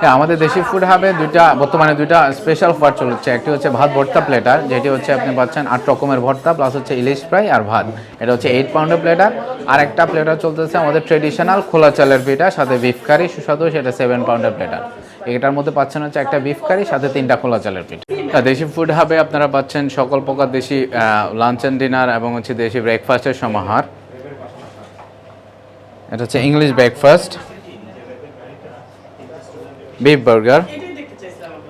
হ্যাঁ আমাদের দেশি ফুড হাবে দুইটা, বর্তমানে দুইটা স্পেশাল অফার চলছে। একটি হচ্ছে ভাত ভর্তা প্লেটার যেটি হচ্ছে আপনি পাচ্ছেন আট রকমের ভর্তা প্লাস হচ্ছে ইলিশ ফ্রাই আর ভাত। এটা হচ্ছে এইট পাউন্ডের প্লেটার আর একটা প্লেটার চলতেছে আমাদের ট্রেডিশনাল খোলা চালের পিঠা, সাথে বিফ কারি সুস্বাদু, সেটা সেভেন পাউন্ডের প্লেটার এটার মধ্যে পাচ্ছেন হচ্ছে একটা বিফ কারি সাথে তিনটা খোলা চালের পিঠা। আর দেশি ফুড হাবে আপনারা পাচ্ছেন সকল প্রকার দেশি লাঞ্চ অ্যান্ড ডিনার এবং হচ্ছে দেশি ব্রেকফাস্টের সমাহার। এটা হচ্ছে English breakfast beef burger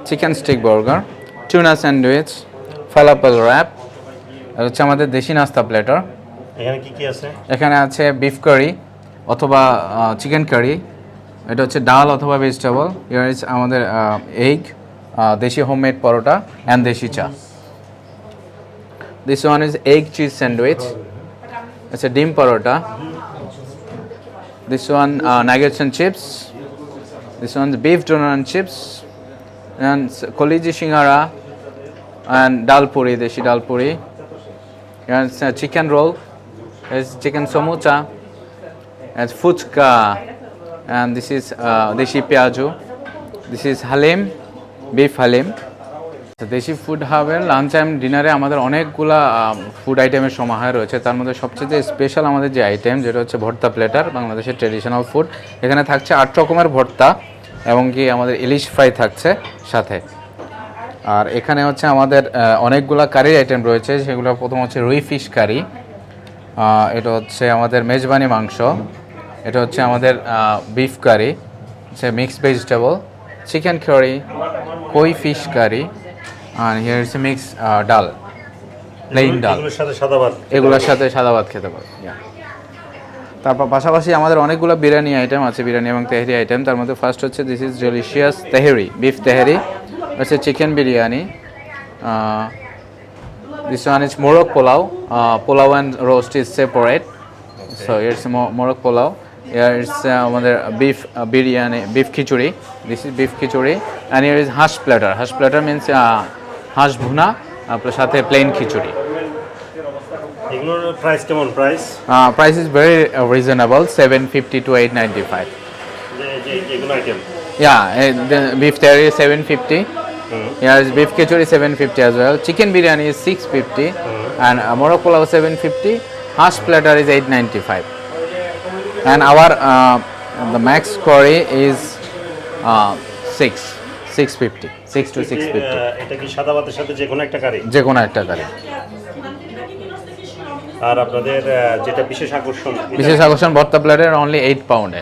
chicken stick burger tuna sandwich falafel wrap আর হচ্ছে আমাদের দেশি নাস্তা প্লেটার এখানে কি কি আছে? এখানে আছে বিফ কারি অথবা চিকেন কারি এটা হচ্ছে ডাল অথবা ভেজিটেবল ইয়ার ইজ আমাদের egg desi homemade paratha and desi cha. This one is egg cheese sandwich আচ্ছা ডিম paratha. This one nuggets and chips This one's beef tuna and chips, and koliji shingara, and dal puri, deshi dal puri. And it's a chicken roll, it's chicken samosa, and futka, and this is uh, deshi piaju. This is halim, beef halim. Desi food হাবের lunch and ডিনারে আমাদের অনেকগুলা food আইটেমের সমাহার রয়েছে। তার মধ্যে সবচেয়ে special আমাদের যে আইটেম যেটা হচ্ছে ভর্তা প্লেটার বাংলাদেশের ট্রেডিশনাল ফুড এখানে থাকছে আট রকমের ভর্তা এবং কি আমাদের ইলিশ ফ্রাই থাকছে সাথে। আর এখানে হচ্ছে আমাদের অনেকগুলা কারি আইটেম রয়েছে। সেগুলো প্রথম হচ্ছে রুই ফিশ কারি এটা হচ্ছে আমাদের মেজবানি মাংস, এটা হচ্ছে আমাদের বিফ কারি হচ্ছে mixed vegetable chicken curry koi fish curry R here is mix dal plain dal এগুলোর সাথে সাদা ভাত এগুলোর সাথে সাদা ভাত খেতে পারো তারপর পাশাপাশি আমাদের অনেকগুলো বিরিয়ানি আইটেম আছে বিরিয়ানি এবং তেহারি আইটেম তার মধ্যে ফার্স্ট হচ্ছে this is delicious tehari beef tehari. হচ্ছে chicken biryani this one is morog polao polao and roast is separate so it's morog polao. Here it's আমাদের beef biryani beef khichuri. This is beef khichuri. And here is hansh platter hansh platter means hansh bhuna আপনার সাথে plain খিচুড়ি এগুলোর price কেমন Uh, very uh, reasonable, 750 to 895. এগুলো item Yeah, uh, the beef terry is 750. Yeah, it's beef khichuri 750 as well. Chicken biryani is 650 and uh, morok pulao 750. Hash platter is 895. And our uh, the max curry is uh, 6 650 6 to 650 এটা কি সাদা ভাতের সাথে যে কোনো একটা কারি? যে কোনো একটা কারি। আর আপনাদের যেটা বিশেষ আকর্ষণ বিশেষ আকর্ষণ ভর্তা প্লেটের অনলি এইট পাউন্ডে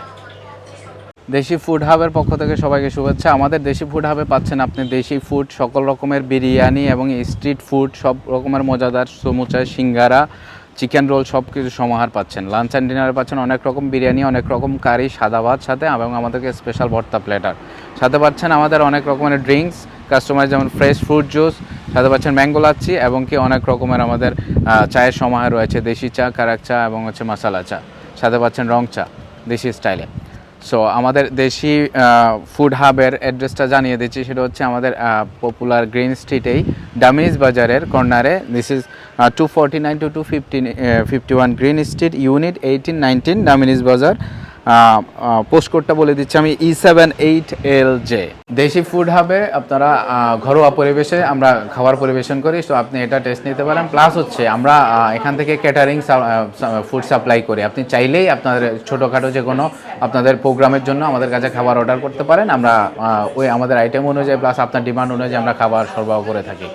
দেশি ফুড হাবের পক্ষ থেকে সবাইকে শুভেচ্ছা। আমাদের দেশি ফুড হাবে পাচ্ছেন আপনি দেশি ফুড সকল রকমের বিরিয়ানি এবং স্ট্রিট ফুড সব রকমের মজাদার সমুচা সিঙ্গারা চিকেন রোল সব কিছু সমাহার পাচ্ছেন। লাঞ্চ অ্যান্ড ডিনারে পাচ্ছেন অনেক রকম বিরিয়ানি অনেক রকম কারি সাদা ভাত সাথে এবং আমাদেরকে স্পেশাল ভর্তা প্লেটার সাথে পাচ্ছেন আমাদের অনেক রকমের ড্রিঙ্কস কাস্টমার যেমন ফ্রেশ ফ্রুট জুস সাথে পাচ্ছেন ম্যাঙ্গো লাচ্ছি এবং কি অনেক রকমের আমাদের চায়ের সমাহার রয়েছে, দেশি চা, কারাক চা এবং হচ্ছে মশালা চা। সাথে পাচ্ছেন রং চা, দেশি স্টাইলে সো আমাদের দেশি ফুড হাবের অ্যাড্রেসটা জানিয়ে দিচ্ছি, সেটা হচ্ছে আমাদের পপুলার গ্রিন স্ট্রিটেই ডামিজ বাজারের কর্নারে this is two forty nine to two fifteen fifty one green street unit eighteen nineteen ডামিনিজ বাজার পোস্ট কোডটা বলে দিচ্ছি আমি E seven eight L J Desi food হাবে আপনারা ঘরোয়া পরিবেশে আমরা খাবার পরিবেশন করি তো আপনি এটা টেস্ট নিতে পারেন। প্লাস হচ্ছে আমরা এখান থেকে ক্যাটারিং ফুড সাপ্লাই করি। আপনি চাইলেই আপনাদের ছোটোখাটো যে কোনো আপনাদের প্রোগ্রামের জন্য আমাদের কাছে খাবার অর্ডার করতে পারেন। আমরা ওই আমাদের আইটেম অনুযায়ী প্লাস আপনার ডিমান্ড অনুযায়ী আমরা খাবার সরবরাহ করে থাকি।